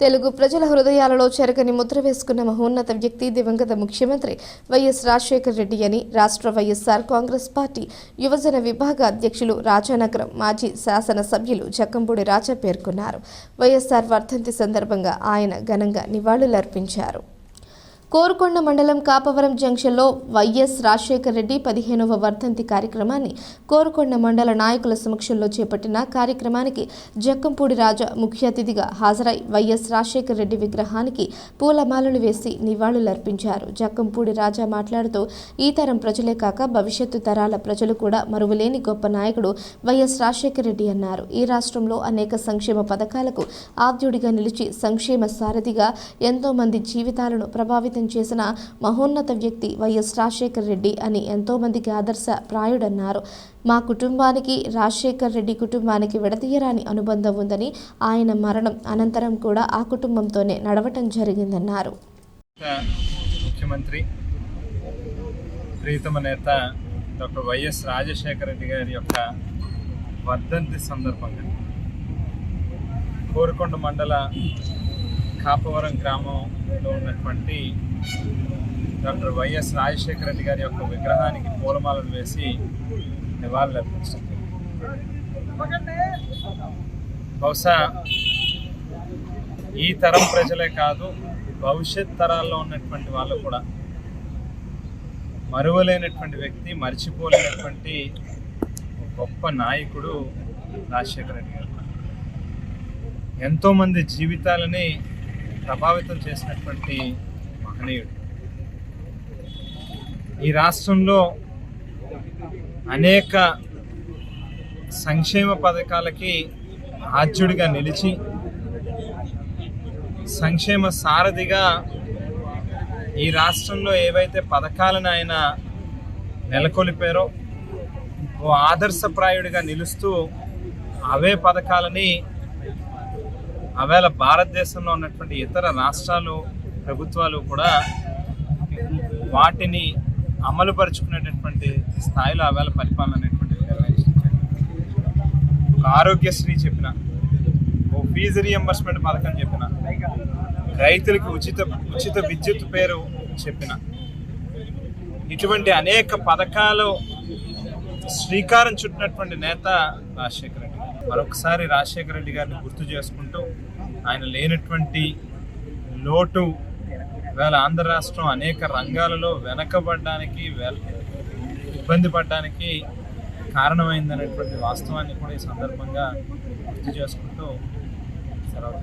తెలుగు ప్రజల హృదయాలలో చెరగని ముద్ర వేసుకున్న మహోన్నత వ్యక్తి దివంగత ముఖ్యమంత్రి వైఎస్ రాజశేఖర రెడ్డి అని రాష్ట్ర వైఎస్ఆర్ కాంగ్రెస్ పార్టీ యువజన విభాగ అధ్యక్షులు రాజానగరం మాజీ శాసనసభ్యులు జక్కంపూడి రాజా పేర్కొన్నారు. వైఎస్ఆర్ వర్ధంతి సందర్భంగా ఆయన ఘనంగా నివాళులర్పించారు. కోరుకొండ మండలం కాపవరం జంక్షన్లో వైఎస్ రాజశేఖర రెడ్డి పదిహేనవ వర్ధంతి కార్యక్రమాన్ని కోరుకొండ మండల నాయకుల సమక్షంలో చేపట్టిన కార్యక్రమానికి జక్కంపూడి రాజా ముఖ్య అతిథిగా హాజరై వైఎస్ రాజశేఖర రెడ్డి విగ్రహానికి పూలమాలలు వేసి నివాళులర్పించారు. జక్కంపూడి రాజా మాట్లాడుతూ ఈ తరం ప్రజలే కాక భవిష్యత్తు తరాల ప్రజలు కూడా మరువలేని గొప్ప నాయకుడు వైఎస్ రాజశేఖర రెడ్డి అన్నారు. ఈ రాష్ట్రంలో అనేక సంక్షేమ పథకాలకు ఆద్యుడిగా నిలిచి సంక్షేమ సారథిగా ఎంతోమంది జీవితాలను ప్రభావితం చేసిన మహోన్నత వ్యక్తి వైఎస్ రాజశేఖర రెడ్డి అని ఎంతో మందికి ఆదర్శ ప్రాయుడన్నారు. మా కుటుంబానికి రాజశేఖర్ రెడ్డి కుటుంబానికి విడదీయరాని అనుబంధం ఉందని ఆయన మరణం అనంతరం కూడా ఆ కుటుంబంతోనే నడవటం జరిగిందన్నారు. ముఖ్యమంత్రి ప్రీతమ నేత డాక్టర్ వైఎస్ రాజశేఖర రెడ్డి గారి యొక్క వర్ధంతి సందర్భంగా కోరుకొండ మండల కాపవరం గ్రామంలో ఉన్నటువంటి డాక్టర్ వైఎస్ రాజశేఖర రెడ్డి గారి యొక్క విగ్రహానికి పూలమాలలు వేసి నివాళులర్పించారు బహుశా ఈ తరం ప్రజలే కాదు భవిష్యత్ తరాల్లో ఉన్నటువంటి వాళ్ళు కూడా మరువలేనటువంటి వ్యక్తి మర్చిపోలేనటువంటి గొప్ప నాయకుడు రాజశేఖర రెడ్డి గారు. ఎంతోమంది జీవితాలని ప్రభావితం చేసినటువంటి మహనీయుడు. ఈ రాష్ట్రంలో అనేక సంక్షేమ పథకాలకి ఆద్యుడిగా నిలిచి సంక్షేమ సారథిగా ఈ రాష్ట్రంలో ఏవైతే పథకాలను ఆయన నెలకొల్పారో ఓ ఆదర్శప్రాయుడిగా నిలుస్తూ అవే పథకాలని ఆవేళ భారతదేశంలో ఉన్నటువంటి ఇతర రాష్ట్రాలు ప్రభుత్వాలు కూడా వాటిని అమలుపరుచుకునేటటువంటి స్థాయిలో ఆవేళ పరిపాలన అనేటువంటిది నిర్వహించారు. ఒక ఆరోగ్యశ్రీ చెప్పిన ఓ ఫీజు రియంబర్స్మెంట్ పథకం చెప్పిన రైతులకు ఉచిత ఉచిత విద్యుత్ పేరు చెప్పిన ఇటువంటి అనేక పథకాలు శ్రీకారం చుట్టినటువంటి నేత రాజశేఖర రెడ్డి మరొకసారి రాజశేఖర రెడ్డి గారిని గుర్తు చేసుకుంటూ ఆయన లేనటువంటి లోటు వేళ ఆంధ్ర రాష్ట్రం అనేక రంగాలలో వెనకబడడానికి ఇబ్బంది పడడానికి కారణమైందనేటువంటి వాస్తవాన్ని కూడా ఈ సందర్భంగా గుర్తు చేసుకుంటూ సెలవు